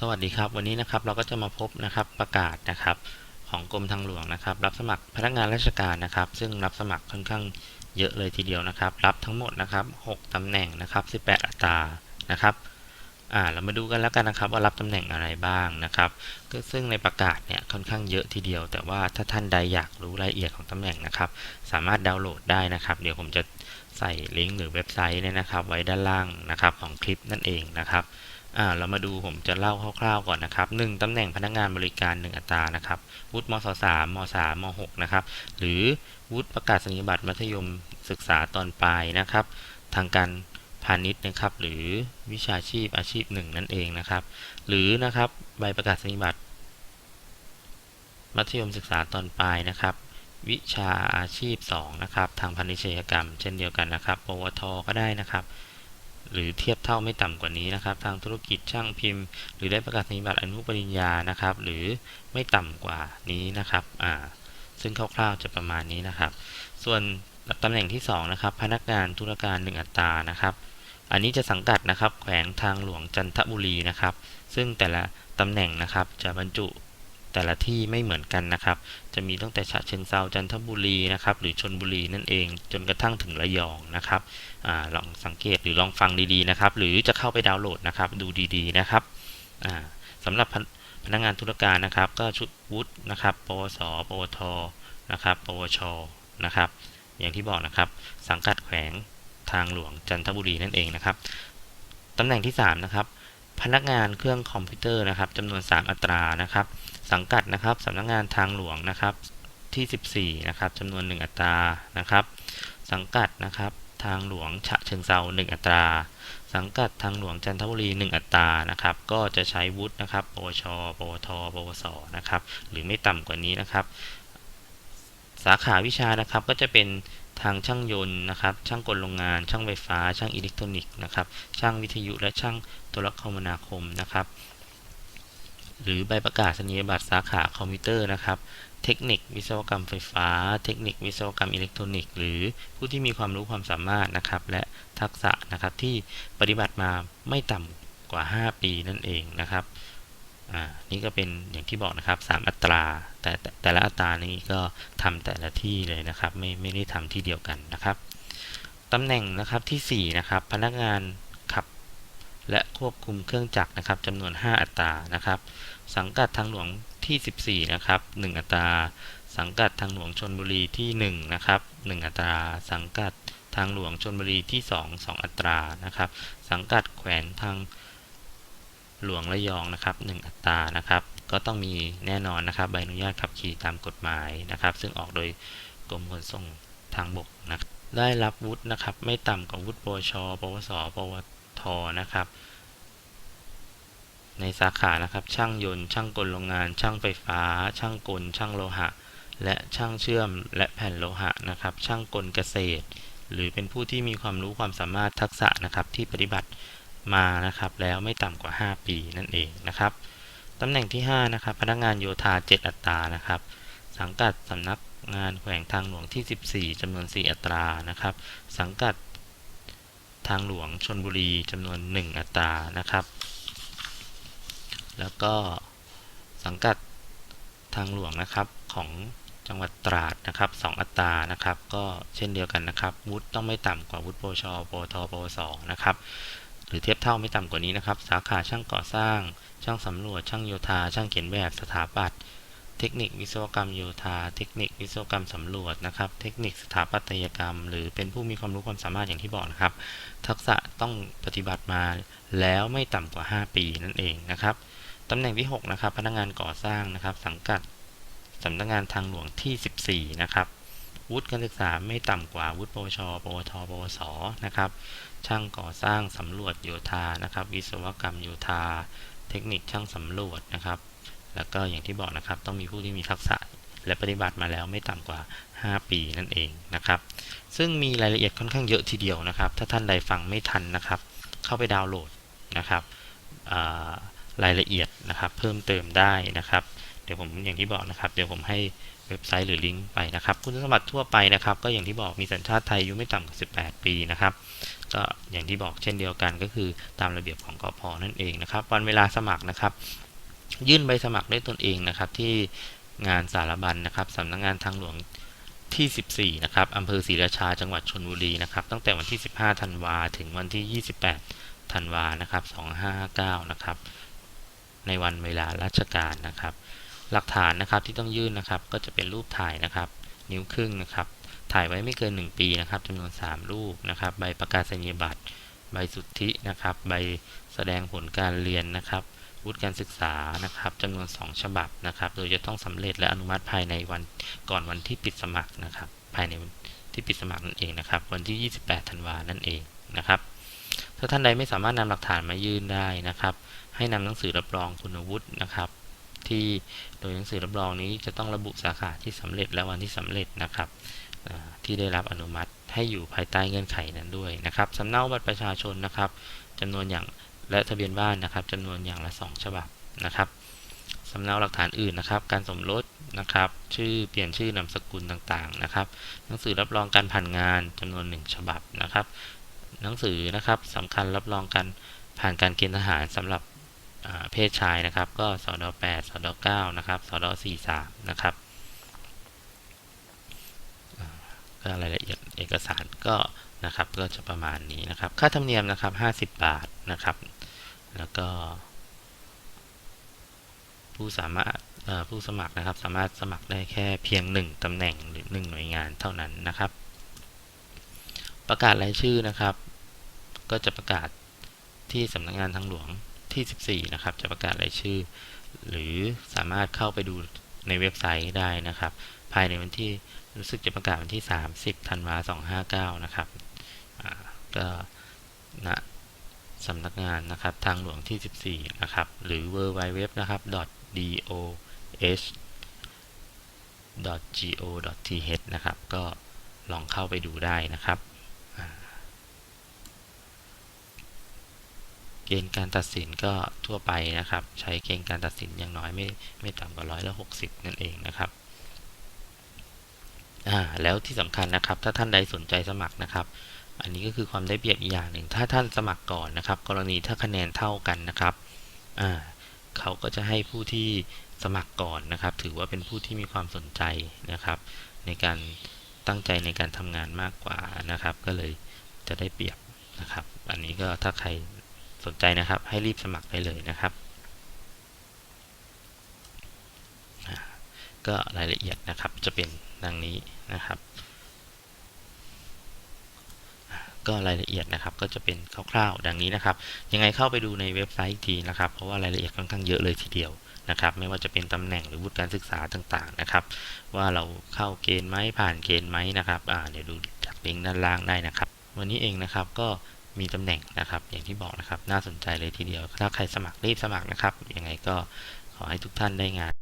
สวัสดีครับ วันนี้นะครับเราก็จะมาพบนะครับประกาศนะครับของกรมทางหลวงนะครับ รับสมัครพนักงานราชการนะครับ ซึ่งรับสมัครค่อนข้างเยอะเลยทีเดียวนะครับ รับทั้งหมดนะครับ 6ตำแหน่งนะครับ 18 อัตรานะครับอ่าเรามาดูกันแล้วกันนะครับ ว่ารับตำแหน่งอะไรบ้างนะครับ ก็ซึ่งในประกาศเนี่ยค่อนข้างเยอะทีเดียว แต่ว่าถ้าท่านใดอยากรู้รายละเอียดของตำแหน่งนะครับ สามารถดาวน์โหลดได้นะครับ เดี๋ยวผมจะใส่ลิงก์หรือเว็บไซต์เนี่ยนะครับ ไว้ด้านล่างนะครับของคลิปนั่นเองนะครับ อ่าเรามาดูผมจะเล่าคร่าวๆก่อนนะครับหนึ่งตำแหน่งพนักงานบริการ 1 อัตรานะครับวุฒิมศสามมสามมหกนะครับหรือวุฒิประกาศนียบัตรมัธยมศึกษาตอนปลายนะครับ ทางการพาณิชย์นะครับ หรือวิชาชีพอาชีพหนึ่งนั่นเองนะครับ หรือนะครับใบประกาศนียบัตร มัธยมศึกษาตอนปลายนะครับ วิชาอาชีพ 2 นะครับ ทางพาณิชยกรรม เช่นเดียวกันนะครับ ปวทก็ได้นะครับ หรือเทียบเท่าไม่ต่ำกว่านี้นะครับ ทางธุรกิจช่างพิมพ์ หรือได้ประกาศนียบัตรอนุปริญญานะครับ หรือไม่ต่ำกว่านี้นะครับอ่าซึ่งคร่าวๆจะประมาณนี้นะครับ ส่วนตำแหน่งที่2นะครับพนักงานธุรการ1อัตรานะครับอันนี้จะสังกัดนะครับแขวงทางหลวงจันทบุรีนะครับ ซึ่งแต่ละตำแหน่งนะครับจะบรรจุ แต่ละที่ไม่เหมือนกันนะครับ จะมีตั้งแต่ฉะเชิงเซาจันทบุรีนะครับหรือชนบุรีนั่นเองจนกระทั่งถึงระยองนะครับอลองสังเกตหรือลองฟังดีๆนะครับ หรือจะเข้าไปดาวน์โหลดนะครับดูดีๆนะครับอ่าสำหรับพนพนักงานธุรการนะครับ ก็ชุดวุฒินะครับ ปวส ปวทนะครับ ปวชนะครับ อย่างที่บอกนะครับ สังกัดแขวงทางหลวงจันทบุรีนั่นเองนะครับตำแหน่งที่3นะครับ พนักงานเครื่องคอมพิวเตอร์นะครับจำนวน 3 อัตรานะครับ สังกัดนะครับสำนักงานทางหลวงนะครับที่ 14นะครับจำนวน 1 อัตรานะครับ สังกัดนะครับทางหลวงฉะเชิงเซา1 อัตรา สังกัดทางหลวงจันทบุรี 1 อัตรานะครับ ก็จะใช้วุฒินะครับ ปวช ปวท ปวส นะครับ หรือไม่ต่ำกว่านี้นะครับ สาขาวิชานะครับก็จะเป็น ทางช่างยนต์นะครับ ช่างกลโรงงาน ช่างไฟฟ้า ช่างอิเล็กทรอนิกส์นะครับ ช่างวิทยุและช่างโทรคมนาคมนะครับ หรือใบประกาศนียบัตรสาขาคอมพิวเตอร์นะครับ เทคนิควิศวกรรมไฟฟ้า เทคนิควิศวกรรมอิเล็กทรอนิกส์ หรือผู้ที่มีความรู้ความสามารถนะครับ และทักษะนะครับที่ปฏิบัติมาไม่ต่ำกว่า 5 ปีนั่นเองนะครับ อ่านี่ก็เป็นอย่างที่บอกนะครับ 3 อัตรา แต่แต่ละอัตรานี้ก็ทำแต่ละที่เลยนะครับ ไม่ไม่ได้ทำที่เดียวกันนะครับตำแหน่งนะครับที่4นะครับพนักงานขับและควบคุมเครื่องจักรนะครับจำนวน 5 อัตรานะครับ สังกัดทางหลวงที่ 14 นะครับ 1 อัตรา สังกัดทางหลวงชนบุรีที่ 1 นะครับ 1 อัตรา สังกัดทางหลวงชนบุรีที่ 2 2 อัตรานะครับ สังกัดแขวงทาง หลวงระยองนะครับ1อัตรานะครับ ก็ต้องมีแน่นอนนะครับใบอนุญาตขับขี่ตามกฎหมายนะครับ ซึ่งออกโดยกรมขนส่งทางบกนะครับได้รับวุฒินะครับ ไม่ต่ำกว่าวุฒิปวช ปวส ปวทนะครับ ในสาขานะครับ ช่างยนต์ ช่างกลโรงงาน ช่างไฟฟ้า ช่างกล ช่างโลหะ และช่างเชื่อมและแผ่นโลหะนะครับ ช่างกลเกษตร หรือเป็นผู้ที่มีความรู้ความสามารถทักษะนะครับที่ปฏิบัติ มานะครับแล้วไม่ต่ำกว่า 5 ปีนั่นเองนะครับตำแหน่งที่ 5 นะครับ พนักงานโยธา 7 อัตรานะครับ สังกัดสำนักงานแขวงทางหลวงที่ 14จำนวน 4 อัตรานะครับ สังกัดทางหลวงชนบุรีจำนวน 1 อัตรานะครับ แล้วก็สังกัดทางหลวงนะครับของจังหวัดตราดนะครับ 2 อัตรานะครับ ก็เช่นเดียวกันนะครับวุฒิต้องไม่ต่ำกว่าวุฒิปชปทปวสนะครับ หรือเทียบเท่าไม่ต่ำกว่านี้นะครับ สาขาช่างก่อสร้าง ช่างสำรวจ ช่างโยธา ช่างเขียนแบบ สถาปัตย์ เทคนิควิศวกรรมโยธา เทคนิควิศวกรรมสำรวจนะครับ เทคนิคสถาปัตยกรรม หรือเป็นผู้มีความรู้ความสามารถอย่างที่บอกนะครับ ทักษะต้องปฏิบัติมาแล้วไม่ต่ำกว่า 5 ปีนั่นเองนะครับตำแหน่งที่ 6 นะครับ พนักงานก่อสร้างนะครับ สังกัดสำนักงานทางหลวงที่ 14 นะครับ วุฒิการศึกษาไม่ต่ำกว่าวุฒิปวช ปวท ปวส นะครับ ช่างก่อสร้างสำรวจโยธา นะครับ วิศวกรรมโยธา เทคนิคช่างสำรวจนะครับ แล้วก็อย่างที่บอกนะครับ ต้องมีผู้ที่มีทักษะและปฏิบัติมาแล้วไม่ต่ำกว่า 5 ปีนั่นเองนะครับ ซึ่งมีรายละเอียดค่อนข้างเยอะทีเดียวนะครับ ถ้าท่านใดฟังไม่ทันนะครับ เข้าไปดาวน์โหลดนะครับรายละเอียดนะครับ เพิ่มเติมได้นะครับ เดี๋ยวผมอย่างที่บอกนะครับ เดี๋ยวผมให้ เว็บไซต์หรือลิงก์ไปนะครับ คุณสมบัติทั่วไปนะครับ ก็อย่างที่บอกมีสัญชาติไทยอายุไม่ต่ำกว่า 18 ปีนะครับ ก็อย่างที่บอกเช่นเดียวกันก็คือตามระเบียบของกอพนั่นเองนะครับ วันเวลาสมัครนะครับ ยื่นใบสมัครด้วยตนเองนะครับ ที่งานสารบัญนะครับสำนักงานทางหลวงที่ 14 นะครับอำเภอศรีราชา จังหวัดชนบุรี นะครับ ตั้งแต่วันที่ 15 ธันวา ถึงวันที่ 28 ธันวา นะครับ 2559 นะครับ ในวันเวลาราชการนะครับ หลักฐานนะครับที่ต้องยื่นนะครับ ก็จะเป็นรูปถ่ายนะครับ นิ้วครึ่งนะครับ ถ่ายไว้ไม่เกิน 1 ปีนะครับจำนวน 3 รูปนะครับ ใบประกาศนียบัตร ใบสุทธินะครับ ใบแสดงผลการเรียนนะครับวุฒิการศึกษานะครับจำนวน 2 ฉบับนะครับ โดยจะต้องสำเร็จและอนุมัติภายในวันก่อนวันที่ปิดสมัครนะครับ ภายในที่ปิดสมัครนั่นเองนะครับ วันที่ 28 ธันวานั่นเองนะครับ ถ้าท่านใดไม่สามารถนำหลักฐานมายื่นได้นะครับ ให้นำหนังสือรับรองคุณวุฒินะครับ ที่โดยหนังสือรับรองนี้จะต้องระบุสาขาที่สำเร็จและวันที่สำเร็จนะครับที่ได้รับอนุมัติให้อยู่ภายใต้เงื่อนไขนั้นด้วยนะครับสำเนาบัตรประชาชนนะครับจำนวนอย่างและทะเบียนบ้านนะครับจำนวนอย่างละ 2 ฉบับนะครับสำเนาหลักฐานอื่นนะครับ การสมรสนะครับ ชื่อเปลี่ยนชื่อนามสกุลต่างๆนะครับ หนังสือรับรองการผ่านงานจำนวน 1 ฉบับนะครับ หนังสือนะครับสำคัญรับรองการผ่านการเกณฑ์ทหารสำหรับ เพศชายนะครับ ก็สอดอ8สด9นะครับสอด43นะครับก็รายละเอียดเอกสารก็นะครับก็จะประมาณนี้นะครับ ค่าธรรมเนียมนะครับ 50 บาทนะครับ แล้วก็ ผู้สามารถผู้สมัครนะครับสามารถสมัครได้แค่เพียง 1ตำแหน่งหรือ 1 หน่วยงานเท่านั้นนะครับ ประกาศรายชื่อนะครับ ก็จะประกาศที่สำนักงานทางหลวง ที่ 14 นะครับ จะประกาศรายชื่อ หรือสามารถเข้าไปดูในเว็บไซต์ได้นะครับ ภายในวันที่รู้สึกจะประกาศวันที่ 30 ธันวา259 นะครับก็ณสำนักงานนะครับทางหลวงที่ 14 นะครับ หรือ w w w นะครับ .doh .go.th นะครับ ก็ลองเข้าไปดูได้นะครับ เกณฑ์การตัดสินก็ทั่วไปนะครับ ใช้เกณฑ์การตัดสินอย่างน้อยไม่ไม่ต่ำกว่าร้อยละหกสิบนั่นเองนะครับอ่าแล้วที่สำคัญนะครับ ถ้าท่านใดสนใจสมัครนะครับ อันนี้ก็คือความได้เปรียบอีกอย่างหนึ่ง ถ้าท่านสมัครก่อนนะครับ กรณีถ้าคะแนนเท่ากันนะครับอ่าเขาก็จะให้ผู้ที่สมัครก่อนนะครับ ถือว่าเป็นผู้ที่มีความสนใจนะครับ ในการตั้งใจในการทำงานมากกว่านะครับ ก็เลยจะได้เปรียบนะครับ อันนี้ก็ถ้าใคร สนใจนะครับ ให้รีบสมัครได้เลยนะครับ ก็รายละเอียดนะครับจะเป็นดังนี้นะครับ ก็รายละเอียดนะครับก็จะเป็นคร่าวๆ ดังนี้นะครับ ยังไงเข้าไปดูในเว็บไซต์อีกทีนะครับ เพราะว่ารายละเอียดค่อนข้างเยอะเลยทีเดียวนะครับไม่ว่าจะเป็นตำแหน่งหรือวุฒิการศึกษาต่างๆนะครับ ว่าเราเข้าเกณฑ์ไหมผ่านเกณฑ์ไหมนะครับเดี๋ยวดูจากลิงก์ด้านล่างได้นะครับ วันนี้เองนะครับก็ มีตำแหน่งนะครับ อย่างที่บอกนะครับ น่าสนใจเลยทีเดียว ถ้าใครสมัครรีบสมัครนะครับ ยังไงก็ขอให้ทุกท่านได้งาน